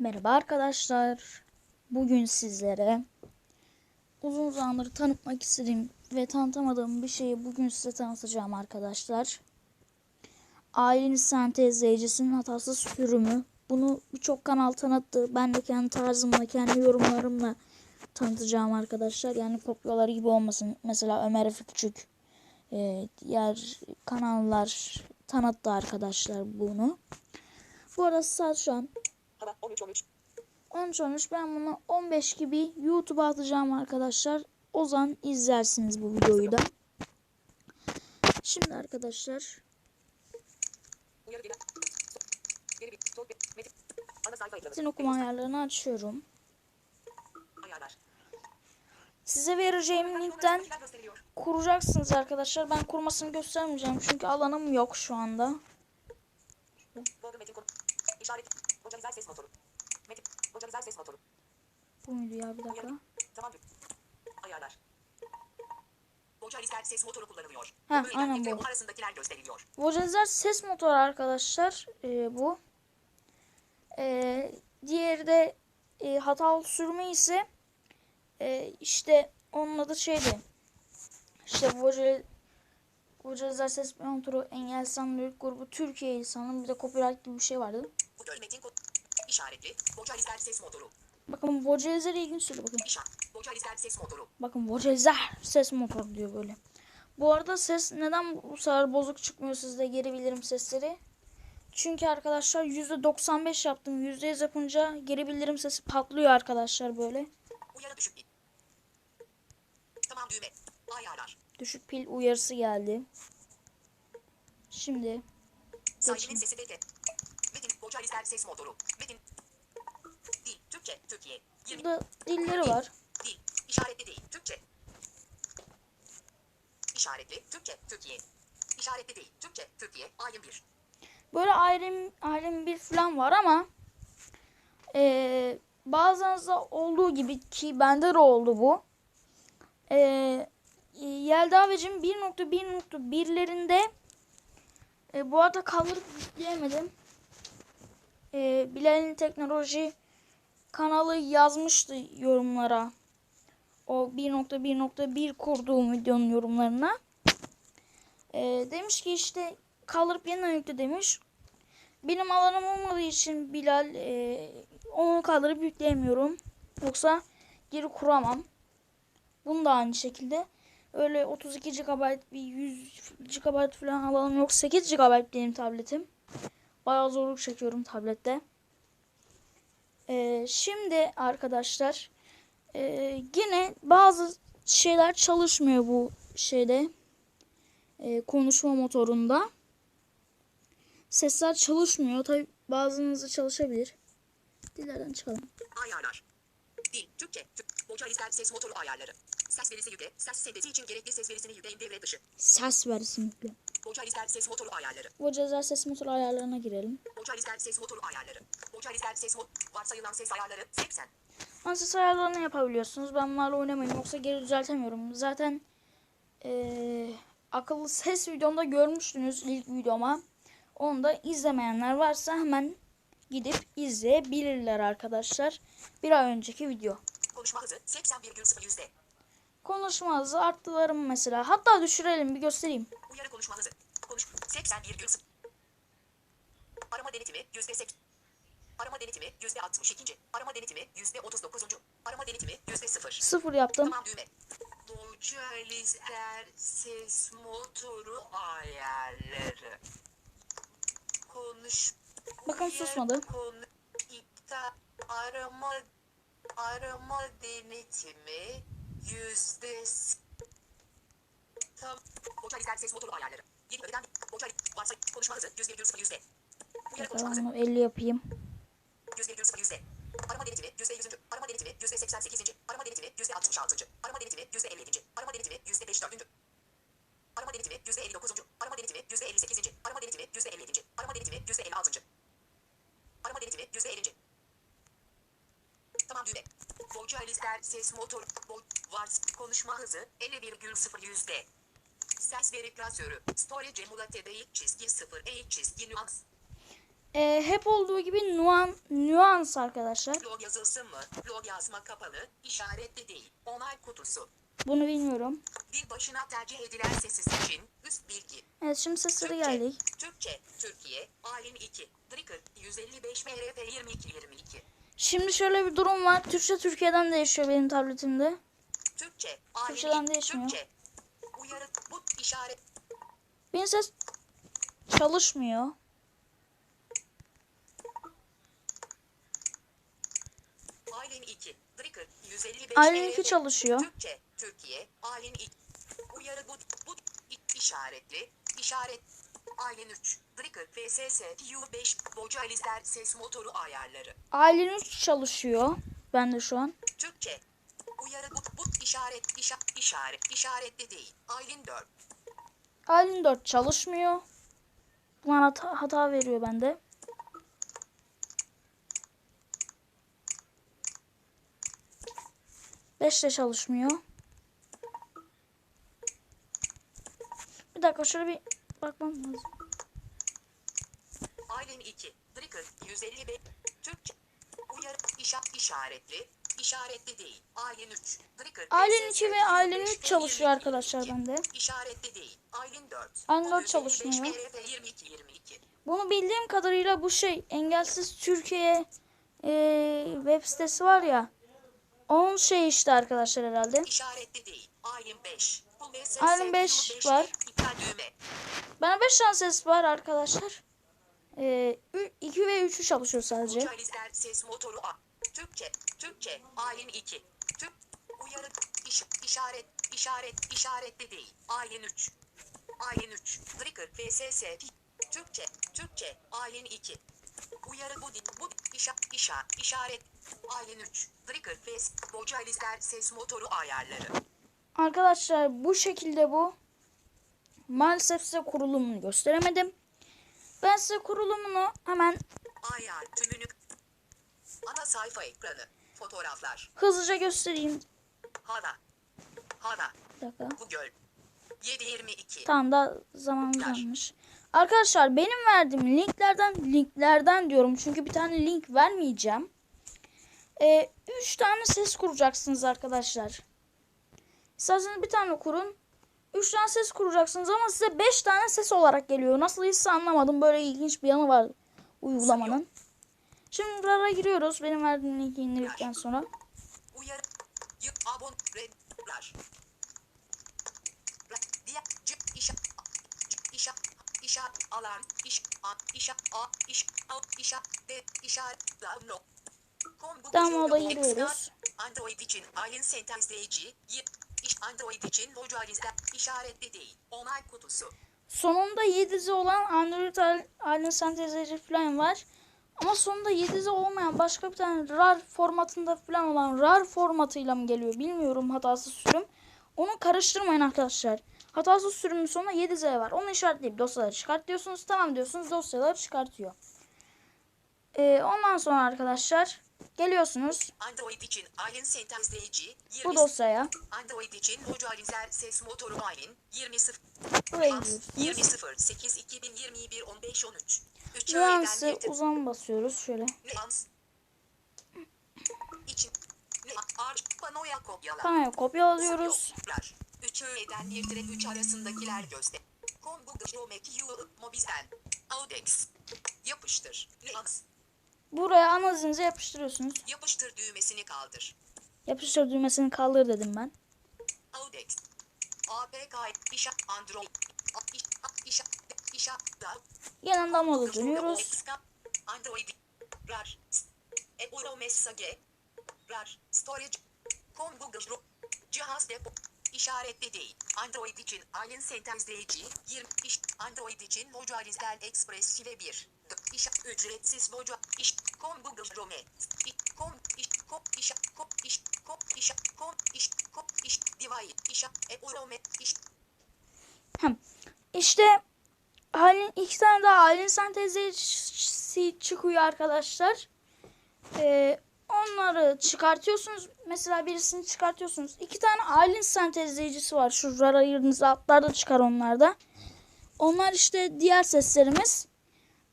Merhaba arkadaşlar. Bugün sizlere uzun zamandır tanıtmak istediğim ve tanıtamadığım bir şeyi bugün size tanıtacağım arkadaşlar. Ailenin sentezleyicisinin hatasız sürümü. Bunu birçok kanal tanıttı. Ben de kendi tarzımla, kendi yorumlarımla tanıtacağım arkadaşlar. Yani kopyaları gibi olmasın. Mesela Ömer Efe Küçük, e, diğer kanallar tanıttı arkadaşlar bunu. Bu arada saat şu an Hava 13 13. 13 13 ben bunu 15 gibi YouTube'a atacağım arkadaşlar. O zaman izlersiniz bu videoyu da. Şimdi arkadaşlar. Metin. Okuma ayarlarını açıyorum. Ayarlar. Size vereceğim linkten kuracaksınız arkadaşlar. Ben kurmasını göstermeyeceğim çünkü alanım yok şu anda. İşaret. Vocalizer ses motoru. Metin. Vocalizer ses motoru. Bu muydu ya bir dakika. Tamam. Ayarlar. Vocalizer ses motoru kullanılıyor. Heh, Böyle aynen bu. arasındakiler gösteriliyor. Vocalizer ses motoru arkadaşlar e, bu. E, diğeri de e, hatalı sürme ise e, işte onun adı şeydi. İşte vocal, Vocalizer ses motoru engel sanırlık grubu Türkiye sanırım bir de copyright gibi bir şey vardı. Bu metin. İşaretli. Vocalizer ses motoru. Bakın Vocalizer ilginç söylüyor bakın. Vocalizer ses motoru. Bakın Vocalizer ses motoru diyor böyle. Bu arada ses neden bu sefer bozuk çıkmıyor sizde geri bildirim sesleri? Çünkü arkadaşlar %95 yaptım. %100 yapınca geri bildirim sesi patlıyor arkadaşlar böyle. Uyarı düşük bir. Tamam düğme. Ayarlar. Düşük pil uyarısı geldi. Şimdi geçin. sesi de. Metin. Vocalizer ses motoru. Metin. Dil. Türkçe. Türkiye. 20. Burada dilleri var. Dil. İşaretli değil. Türkçe. İşaretli. Türkçe. Türkiye. İşaretli değil. Türkçe. Türkiye. Ayın 1. Böyle ayrım ayrım bir falan var ama eee bazılarınızda olduğu gibi ki bende de oldu bu. Eee Yelda Vecim 1.1.1'lerinde e, bu arada kaldırıp yükleyemedim. E, Bilal'in teknoloji kanalı yazmıştı yorumlara. O 1.1.1 kurduğum videonun yorumlarına. E, demiş ki işte kaldırıp yeniden yükle demiş. Benim alanım olmadığı için Bilal e, onu kaldırıp yükleyemiyorum. Yoksa geri kuramam. Bunu da aynı şekilde. Öyle 32 GB bir 100 GB falan alanım yok. 8 GB benim tabletim. Bayağı zorluk çekiyorum tablette. E, şimdi arkadaşlar e, yine bazı şeyler çalışmıyor bu şeyde. E, konuşma motorunda sesler çalışmıyor. Tabi bazınızda çalışabilir. Dillerden çıkalım. Ayarlar. Dil. Türkçe. Türk. Vocalizer ses motoru ayarları. Ses verisi yükle. Ses sentezi için gerekli ses verisini yükleyin devre dışı. Ses versin yükle. Vocalizer ses motoru ayarları. Vocalizer ses motoru ayarlarına girelim. Vocalizer ses motoru ayarları. Vocalizer ses motoru. Varsayılan ses ayarları 80. Ama ses ayarlarını yapabiliyorsunuz. Ben bunlarla oynamayayım yoksa geri düzeltemiyorum. Zaten eee, akıllı ses videomda görmüştünüz ilk videoma. Onu da izlemeyenler varsa hemen gidip izleyebilirler arkadaşlar. Bir ay önceki video. Konuşma hızı 80,0 yüzde. Konuşma hızı arttıralım mesela. Hatta düşürelim bir göstereyim. Uyarı konuşma hızı. Konuş 81,0. Arama denetimi yüzde 80. Arama denetimi yüzde 62. Arama denetimi yüzde 39. Arama denetimi yüzde 0. Sıfır yaptım. Tamam düğme. Vocalizer ses motoru ayarları. Konuş. Bakın susmadı. Konu, iptal, arama, arama denetimi yüzde Tam. Vocalizer ses motoru ayarları. Yeni ödeden Vocal varsa konuşma hızı yüzde virgül yüzde. Uyarı konuşma hızı Bakalım bunu 50 yapayım. yüzde virgül yüzde. Arama denetimi yüzde yüzüncü. Arama denetimi yüzde seksen sekizinci. Arama denetimi yüzde altmış altıncı. Arama denetimi yüzde elli yedinci. Arama denetimi yüzde beş dördüncü. Arama denetimi yüzde elli dokuzuncu. Arama denetimi yüzde elli sekizinci. Arama denetimi yüzde elli yedinci. Arama denetimi yüzde elli altıncı. Arama denetimi yüzde ellinci. Tamam düğme. Vocalizer ses motor. Vo vars konuşma hızı 50,0 yüzde. Ses veri klasörü. Storage emulate değil çizgi 0 e çizgi nüans. Ee, hep olduğu gibi nuan, nüans arkadaşlar. Log yazılsın mı? Log yazma kapalı, işaretli değil. Onay kutusu. Bunu bilmiyorum. Bir başına tercih edilen sesi seçin. Üst bilgi. Evet şimdi seslere Türkçe, geldik. Türkçe, Türkiye, Alim 2, Dricker, 155 MRF 22 22. Şimdi şöyle bir durum var. Türkçe Türkiye'den değişiyor benim tabletimde. Türkçe, Türkçeden 2, değişmiyor. Türkçe. Uyarı, bu işaret, Benim ses çalışmıyor. Alim 2, Dricker, 155 Alim MRF 2 çalışıyor. Türkçe, Türkiye, Alim 2. Uyarı bu, bu işaretli, işaret. Aylin 3, Dricker, VSS, U5, Boca Alizler ses motoru ayarları. Ailen 3 çalışıyor. Ben de şu an. Türkçe. Uyarı bu, işaret, işa, işaret, işaretli değil. Aylin 4, Ailen 4 çalışmıyor. Bana hata, hata veriyor bende. Beş de çalışmıyor. Bir dakika şöyle bir bakmam lazım. Aylin 2, Dricker, 155, Türkçe. Uyarı, işa, işaretli, işaretli değil. Aylin 3, Dricker, Ailen VSS, 2 ve Ailen 25 3 çalışıyor 22, arkadaşlar bende. İşaretli değil. Aylin 4. Aylin dört 155 çalışmıyor. MRF 22 22. Bunu bildiğim kadarıyla bu şey engelsiz Türkiye eee, web sitesi var ya. Onun şey işte arkadaşlar herhalde. İşaretli değil. Aylin 5. Bu VSS Aylin beş 25 var. Bana 5 tane ses var arkadaşlar. Eee 2 ve 3'ü çalışıyor sadece. Boca Alizler ses motoru. Türkçe. Türkçe. Aylin 2. Türk. Uyarı. İş, işaret. işaret, işaretli değil. Aylin 3. Aylin 3. Dricker. VSS. Türkçe. Türkçe. Aylin 2. Uyarı bu. di- Bu. İşa, işa, işaret. Aylin 3. Dricker. VS. Boca ses motoru ayarları. Arkadaşlar bu şekilde bu. Maalesef size kurulumunu gösteremedim. Ben size kurulumunu hemen Ayar tümünü. Ana sayfa ekranı. Fotoğraflar. hızlıca göstereyim. Hava. Hava. Bir dakika. Bu göl. 722. Tamam da zamanımız varmış. Arkadaşlar benim verdiğim linklerden linklerden diyorum çünkü bir tane link vermeyeceğim. Ee, üç tane ses kuracaksınız arkadaşlar. İsterseniz bir tane kurun. Üç tane ses kuracaksınız ama size beş tane ses olarak geliyor. Nasıl hisse anlamadım. Böyle ilginç bir yanı var uygulamanın. Şimdi buraya giriyoruz. Benim verdiğim linki indirdikten sonra. Uyarı. Abon. Redler. Re- Diye. C. İşa. C. İşa. İşa. Alarm. İş. A. İşa. A. İş. A. İşa. D. İşaret. Download. Combo Tamam, Google odaya Extra, giriyoruz. Android için Alien sentezleyici. Android için Localizer. işaretli değil. Onay kutusu. Sonunda 7'si olan Android al- Alien sentezleyici falan var. Ama sonunda 7'si olmayan başka bir tane RAR formatında falan olan RAR formatıyla mı geliyor bilmiyorum hatasız sürüm. Onu karıştırmayın arkadaşlar. Hatasız sürümün sonunda 7Z var. Onu işaretleyip dosyaları çıkart diyorsunuz. Tamam diyorsunuz dosyaları çıkartıyor. Ee, ondan sonra arkadaşlar geliyorsunuz Android için sentezleyici. bu 20 dosyaya. Android için Localizer ses motoru Alien. 20 0. Buraya Nüans giriyorsunuz. 20.08 2021 15 13 3 Nüansı uzun basıyoruz şöyle. Nüans için panoya kopyala Panoya kopya alıyoruz. 3 öğeden 1 direk 3 arasındakiler göster Combo Geometry Mobizden Audex Yapıştır Nüans Buraya analizinizi yapıştırıyorsunuz. Yapıştır düğmesini kaldır Yapıştır düğmesini kaldır dedim ben. Audex APK İşa Android İşa İşa Da Yanından moda dönüyoruz. Android RAR Euro Message RAR Storage Com Google Cihaz depo işaretli değil. Android için Alien sentezleyici 20 iş Android için Localizer Express ile 1 İş ücretsiz loca iş com Google Chrome com iş com iş com iş com iş com iş com iş device iş Euro iş Hem işte halin iki tane daha halin sentezleyicisi çıkıyor arkadaşlar. Ee, onları çıkartıyorsunuz. Mesela birisini çıkartıyorsunuz. İki tane halin sentezleyicisi var. Şu rar ayırdığınız altlarda çıkar onlarda. Onlar işte diğer seslerimiz.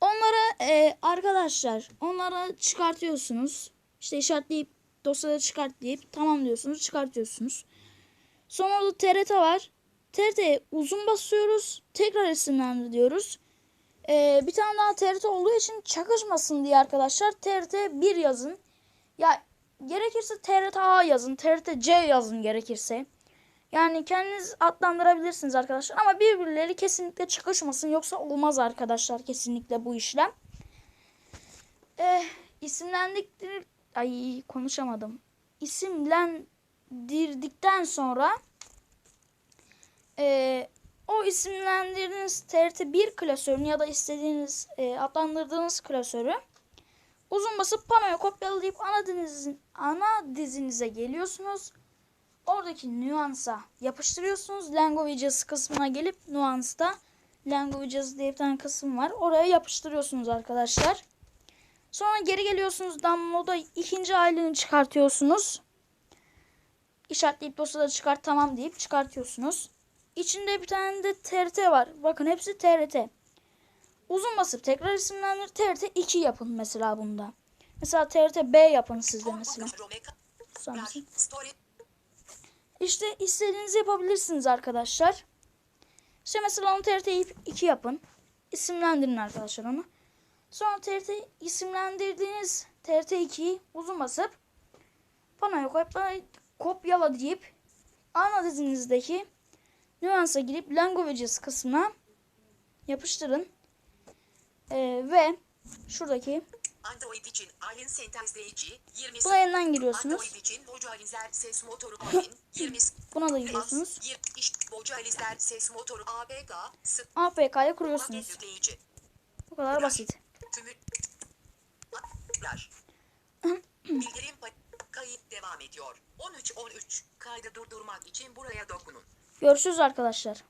Onlara e, arkadaşlar onlara çıkartıyorsunuz. İşte işaretleyip dosyada çıkart deyip tamam diyorsunuz çıkartıyorsunuz. Sonra orada TRT var. TRT'ye uzun basıyoruz. Tekrar isimlendir diyoruz. E, bir tane daha TRT olduğu için çakışmasın diye arkadaşlar TRT 1 yazın. Ya gerekirse TRT A yazın. TRT C yazın gerekirse. Yani kendiniz adlandırabilirsiniz arkadaşlar ama birbirleri kesinlikle çıkışmasın yoksa olmaz arkadaşlar kesinlikle bu işlem. Eh, isimlendirdik ay konuşamadım. İsimlendirdikten sonra eh, o isimlendirdiğiniz TRT1 klasörünü ya da istediğiniz eh, adlandırdığınız klasörü uzun basıp panoya kopyalayıp ana dizinizin ana dizinize geliyorsunuz. Oradaki nüansa yapıştırıyorsunuz. Languages kısmına gelip nuansta Languages diye bir tane kısım var. Oraya yapıştırıyorsunuz arkadaşlar. Sonra geri geliyorsunuz. Download'a ikinci aylığını çıkartıyorsunuz. İşaretleyip dosyada çıkart tamam deyip çıkartıyorsunuz. İçinde bir tane de TRT var. Bakın hepsi TRT. Uzun basıp tekrar isimlendir. TRT 2 yapın mesela bunda. Mesela TRT B yapın sizde mesela. Romeka. İşte istediğinizi yapabilirsiniz arkadaşlar. İşte mesela onu TRT 2 yapın. İsimlendirin arkadaşlar onu. Sonra TRT isimlendirdiğiniz TRT 2'yi uzun basıp panoya kopyala deyip ana dizinizdeki nüansa girip languages kısmına yapıştırın. Ee, ve şuradaki Android için Alin sentezleyici 20 play'inden giriyorsunuz. Android için Vocalizer ses motoru Alin 20 Buna da giriyorsunuz. Vocalizer ses motoru APK'ya paket kuruyorsunuz. Bu kadar basit. Bildirim kayıt devam ediyor. 13 13 kaydı durdurmak için buraya dokunun. Görüşürüz arkadaşlar.